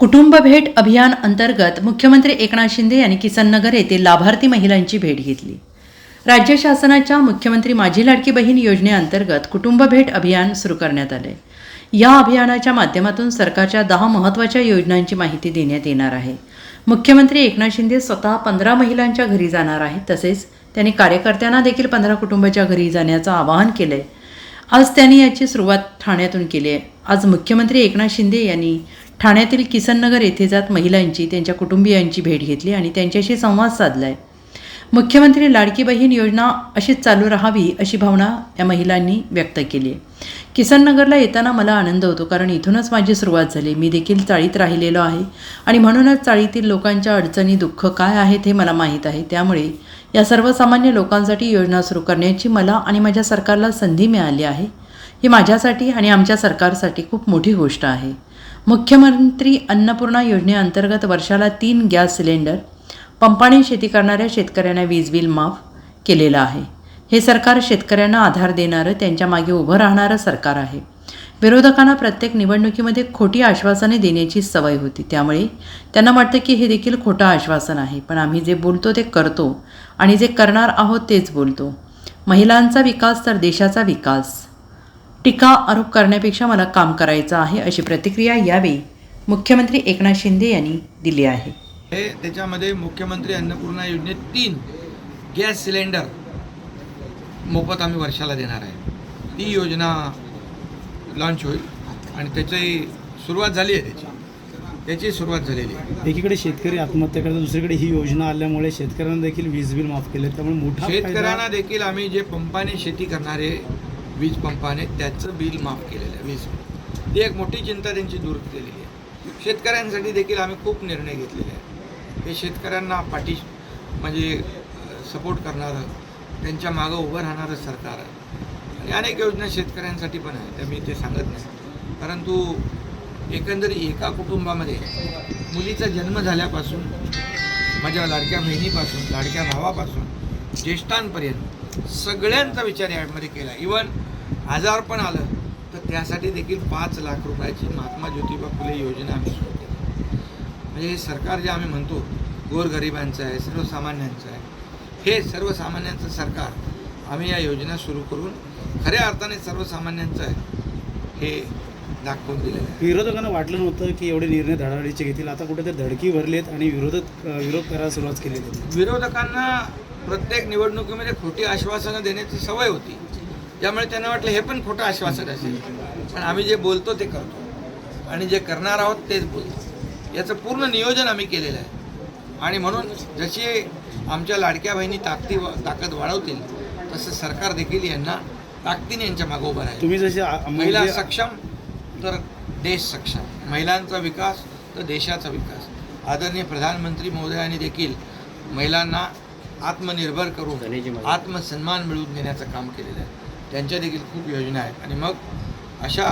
कुटुंब भेट अभियान अंतर्गत मुख्यमंत्री एकनाथ शिंदे यांनी किसननगर येथे लाभार्थी महिलांची भेट घेतली. राज्य शासनाच्या मुख्यमंत्री माझी लाडकी बहीण योजनेअंतर्गत कुटुंब भेट अभियान सुरू करण्यात आले. या अभियानाच्या माध्यमातून सरकारच्या दहा महत्त्वाच्या योजनांची माहिती देण्यात येणार आहे. मुख्यमंत्री एकनाथ शिंदे स्वतः पंधरा महिलांच्या घरी जाणार आहेत तसेच त्यांनी कार्यकर्त्यांना देखील पंधरा कुटुंबाच्या घरी जाण्याचं आवाहन केलंय. आज त्यांनी याची सुरुवात ठाण्यातून केली आहे. आज मुख्यमंत्री एकनाथ शिंदे यांनी ठाण्यातील किसननगर येथे जात महिलांची त्यांच्या कुटुंबियांची भेट घेतली आणि त्यांच्याशी संवाद साधलाय. मुख्यमंत्री लाडकी बहीण योजना अशीच चालू राहावी अशी भावना या महिलांनी व्यक्त केली आहे. किसननगरला येताना मला आनंद होतो कारण इथूनच माझी सुरुवात झाली. मी देखील चाळीत राहिलेलो आहे आणि म्हणूनच चाळीतील लोकांच्या अडचणी दुःख काय आहेत हे मला माहीत आहे. त्यामुळे या सर्वसामान्य लोकांसाठी योजना सुरू करण्याची मला आणि माझ्या सरकारला संधी मिळाली आहे. ही माझ्यासाठी आणि आमच्या सरकारसाठी खूप मोठी गोष्ट आहे. मुख्यमंत्री अन्नपूर्णा योजनेअंतर्गत वर्षाला तीन गॅस सिलेंडर पंपाने शेती करणाऱ्या शेतकऱ्यांना वीज बिल माफ केलेलं आहे. हे सरकार शेतकऱ्यांना आधार देणारं त्यांच्या मागे उभं राहणारं सरकार आहे. विरोधकांना प्रत्येक निवडणुकीमध्ये खोटी आश्वासने देण्याची सवय होती. त्यामुळे त्यांना वाटतं की हे देखील खोटं आश्वासन आहे. पण आम्ही जे बोलतो ते करतो आणि जे करणार आहोत तेच बोलतो. महिलांचा विकास तर देशाचा विकास. टीका आरोप करण्यापेक्षा मला काम करायचं आहे अशी प्रतिक्रिया यावेळी मुख्यमंत्री एकनाथ शिंदे यांनी दिली आहे. हे त्याच्यामध्ये मुख्यमंत्री अन्नपूर्णा योजनेत तीन गॅस सिलेंडर मोफत आम्ही वर्षाला देणार आहे. ती योजना लॉन्च होईल आणि त्याची सुरुवात झाली आहे त्याची. त्याची सुरुवात झालेली आहे. एकीकडे शेतकरी आत्महत्या करतात दुसरीकडे ही योजना आल्यामुळे शेतकऱ्यांना देखील वीज बिल माफ केले त्यामुळे मोठा फायदा- शेतकऱ्यांना देखील आम्ही जे पंपाने शेती करणारे वीज पंपाने त्याचं बिल माफ केलेलं आहे वीज. ती एक मोठी चिंता त्यांची दूर केलेली आहे. शेतकऱ्यांसाठी देखील आम्ही खूप निर्णय घेतलेले आहेत. हे शेतकऱ्यांना पाठी म्हणजे सपोर्ट करणारं त्यांच्या मागं उभं राहणारं सरकार आहे. आणि अनेक योजना शेतकऱ्यांसाठी पण आहे त्या मी ते सांगत नाही. परंतु एकंदरीत एका कुटुंबामध्ये मुलीचा जन्म झाल्यापासून माझ्या लाडक्या बहिणीपासून लाडक्या भावापासून ज्येष्ठांपर्यंत सगळ्यांचा विचार यामध्ये केला. इवन आजार पण आलं तर त्यासाठी देखील पाच लाख रुपयाची महात्मा ज्योतिबा फुले योजना आम्ही सुरू केली. म्हणजे हे सरकार जे आम्ही म्हणतो गोरगरिबांचं आहे सर्वसामान्यांचं आहे हे सर्वसामान्यांचं सरकार आम्ही या योजना सुरू करून खऱ्या अर्थाने सर्वसामान्यांचं आहे हे दाखवून दिलेलं आहे. विरोधकांना वाटलं नव्हतं की एवढे निर्णय धडाडीचे घेतील. आता कुठे ते धडकी भरलेत आणि विरोधक विरोध करायला सुरुवात केली विरोधकांना प्रत्येक निवडणुकीमध्ये खोटी आश्वासनं देण्याची सवय होती. त्यामुळे त्यांना वाटलं हे पण खोटं आश्वासन असेल. पण आम्ही जे बोलतो ते करतो. आणि जे करणार आहोत तेच बोलतो. याचं पूर्ण नियोजन आम्ही केलेलं आहे. आणि म्हणून जशी आमच्या लाडक्या बहिणी ताकदी ताकद वाढवतील तसं सरकार देखील यांना ताकदीने यांच्या मागं उभं राहील. तुम्ही जसे आ- महिला म्हणजे- सक्षम तर देश सक्षम. महिलांचा विकास तर देशाचा विकास. आदरणीय प्रधानमंत्री महोदयांनी देखील महिलांना आत्मनिर्भर करून आत्मसन्मान मिळवून देण्याचं काम केलेलं आहे. त्यांच्या देखील खूप योजना आहेत. आणि मग अशा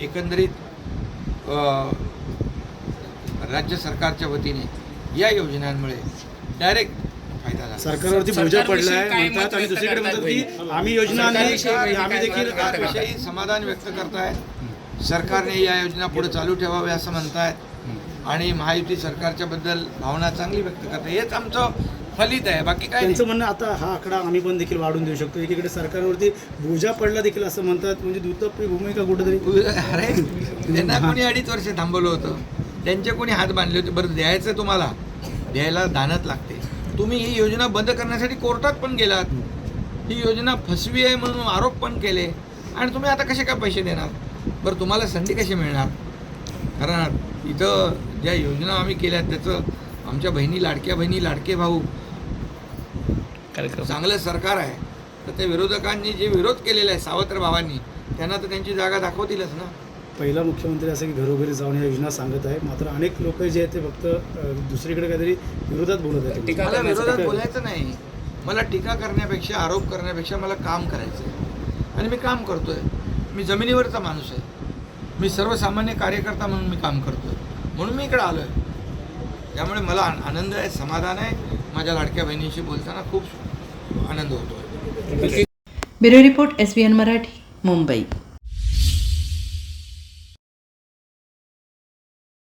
एकंदरीत राज्य सरकारच्या वतीने या योजनांमुळे डायरेक्ट फायदा झाला. सरकारवरती बोजा पडलाय म्हणतात आणि दुसरीकडे म्हणतात की आम्ही योजना आम्ही देखील समाधान व्यक्त करतायत. सरकारने या योजना पुढे चालू ठेवाव्या असं म्हणतायत. आणि महायुती सरकारच्या बद्दल भावना चांगली व्यक्त करताय हेच आमचं फलित आहे बाकी काय त्यांचं म्हणणं आता हा आकडा आम्ही पण देखील वाढून देऊ शकतो. एकीकडे सरकारवरती बोजा पडला देखील असं म्हणतात. म्हणजे दुतप्पी भूमिका कुठेतरी. अरे त्यांना कोणी अडीच वर्ष थांबवलं होतं. त्यांचे कोणी हात बांधले होते. बरं द्यायचं तुम्हाला. द्यायला दानत लागते. तुम्ही ही योजना बंद करण्यासाठी कोर्टात पण गेलात. ही योजना फसवी आहे म्हणून आरोप पण केले. आणि तुम्ही आता कसे काय पैसे देणार? बरं तुम्हाला संधी कशी मिळणार? कारण इथं ज्या योजना आम्ही केल्या त्याचं आमच्या बहिणी लाडक्या बहिणी लाडके भाऊ चांगलं सरकार आहे तर त्या विरोधकांनी जे विरोध केलेला आहे सावत्र भावांनी त्यांना तर त्यांची जागा दाखवतीलच ना? पहिला मुख्यमंत्री असं की घरोघरी जाऊन या योजना सांगत आहे. मात्र अनेक लोक जे आहेत ते फक्त दुसरीकडे काहीतरी विरोधात बोलत आहेत. मला विरोधात बोलायचं नाही. मला टीका करण्यापेक्षा आरोप करण्यापेक्षा मला काम करायचं आहे. आणि मी काम करतोय. मी जमिनीवरचा माणूस आहे. मी सर्वसामान्य कार्यकर्ता म्हणून मी काम करतोय. म्हणून मी इकडे आलो आहे त्यामुळे मला आन- आनंद आहे समाधान आहे. माझ्या लाडक्या बहिणींशी बोलताना खूप आनंद होतो bureau report S B N Marathi Mumbai.